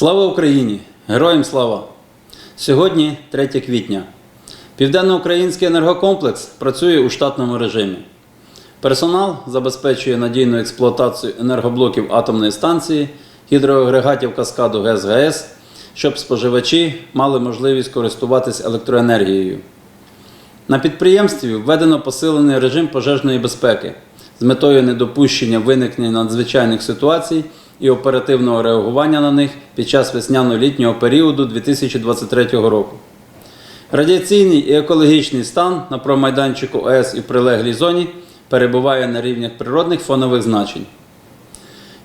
Слава Україні! Героям слава! Сьогодні 3 квітня. Південноукраїнський енергокомплекс працює у штатному режимі. Персонал забезпечує надійну експлуатацію енергоблоків атомної станції, гідроагрегатів каскаду ГЕС-ГАЕС, щоб споживачі мали можливість користуватись електроенергією. На підприємстві введено посилений режим пожежної безпеки з метою недопущення виникнення надзвичайних ситуацій і оперативного реагування на них під час весняно-літнього періоду 2023 року. Радіаційний і екологічний стан на промайданчику АЕС і прилеглій зоні перебуває на рівнях природних фонових значень.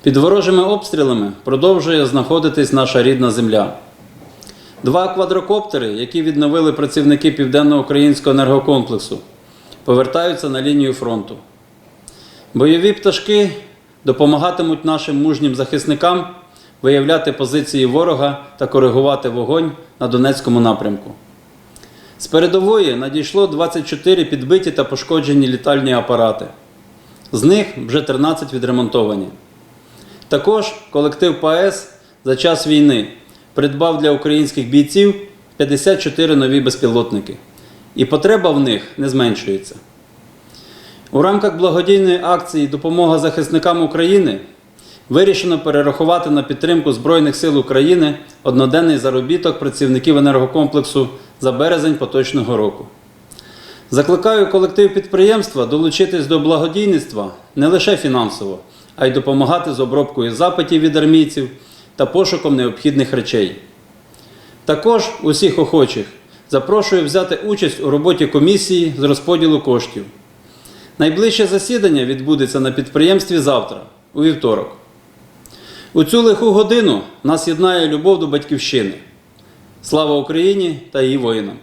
Під ворожими обстрілами продовжує знаходитись наша рідна земля. Два квадрокоптери, які відновили працівники Південно-Українського енергокомплексу, повертаються на лінію фронту. Бойові пташки допомагатимуть нашим мужнім захисникам виявляти позиції ворога та коригувати вогонь на Донецькому напрямку. З передової надійшло 24 підбиті та пошкоджені літальні апарати. З них вже 13 відремонтовані. Також колектив ПАЕС за час війни придбав для українських бійців 54 нові безпілотники. І потреба в них не зменшується. У рамках благодійної акції Допомога захисникам України вирішено перерахувати на підтримку Збройних сил України одноденний заробіток працівників енергокомплексу за березень поточного року. Закликаю колектив підприємства долучитись до благодійництва не лише фінансово, а й допомагати з обробкою запитів від армійців та пошуком необхідних речей. Також усіх охочих запрошую взяти участь у роботі комісії з розподілу коштів. Найближче засідання відбудеться на підприємстві завтра, у вівторок. У цю лиху годину нас єднає любов до батьківщини. Слава Україні та її воїнам!